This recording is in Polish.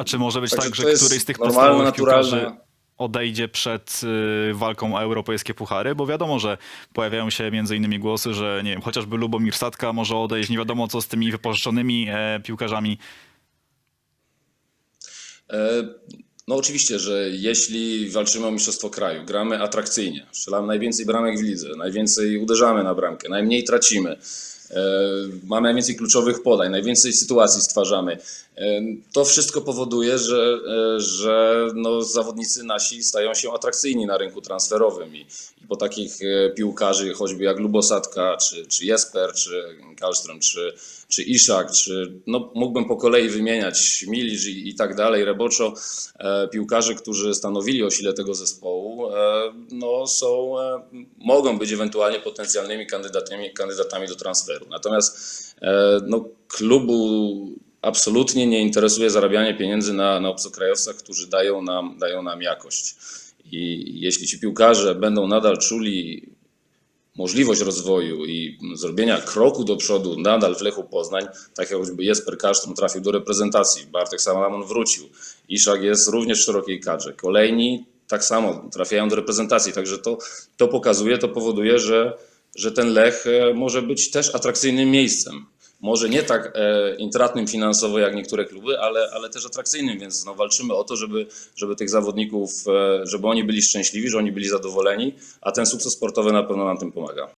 A czy może być Także tak, że któryś z tych podstawowych piłkarzy odejdzie przed y, walką o europejskie puchary? Bo wiadomo, że pojawiają się między innymi głosy, że nie wiem, chociażby Lubomir Sadka może odejść, nie wiadomo co z tymi wypożyczonymi e, piłkarzami. E, No oczywiście, że jeśli walczymy o mistrzostwo kraju, gramy atrakcyjnie, strzelamy najwięcej bramek w lidze, najwięcej uderzamy na bramkę, najmniej tracimy, mamy najwięcej kluczowych podań, najwięcej sytuacji stwarzamy. E, To wszystko powoduje, że, e, że no, zawodnicy nasi stają się atrakcyjni na rynku transferowym i, po takich e, piłkarzy, choćby jak Lubosatka, czy, czy Jesper, czy Karlström, czy, czy Iszak, czy no, mógłbym po kolei wymieniać Milic i, i tak dalej, Reboczo, e, piłkarzy, którzy stanowili o sile tego zespołu, e, no, są, e, mogą być ewentualnie potencjalnymi kandydatami, kandydatami do transferu. Natomiast e, no, klubu absolutnie nie interesuje zarabianie pieniędzy na, na obcokrajowcach, którzy dają nam, dają nam jakość. I jeśli ci piłkarze będą nadal czuli możliwość rozwoju i zrobienia kroku do przodu nadal w Lechu Poznań, tak jak choćby Jesper Kasztron trafił do reprezentacji, Bartek Salamon wrócił, Iszak jest również w szerokiej kadrze, kolejni tak samo trafiają do reprezentacji, także to, to pokazuje, to powoduje, że, że ten Lech e, może być też atrakcyjnym miejscem. Może nie tak e, intratnym finansowo jak niektóre kluby, ale, ale też atrakcyjnym, więc no, walczymy o to, żeby, żeby tych zawodników, e, żeby oni byli szczęśliwi, że oni byli zadowoleni, a ten sukces sportowy na pewno nam tym pomaga.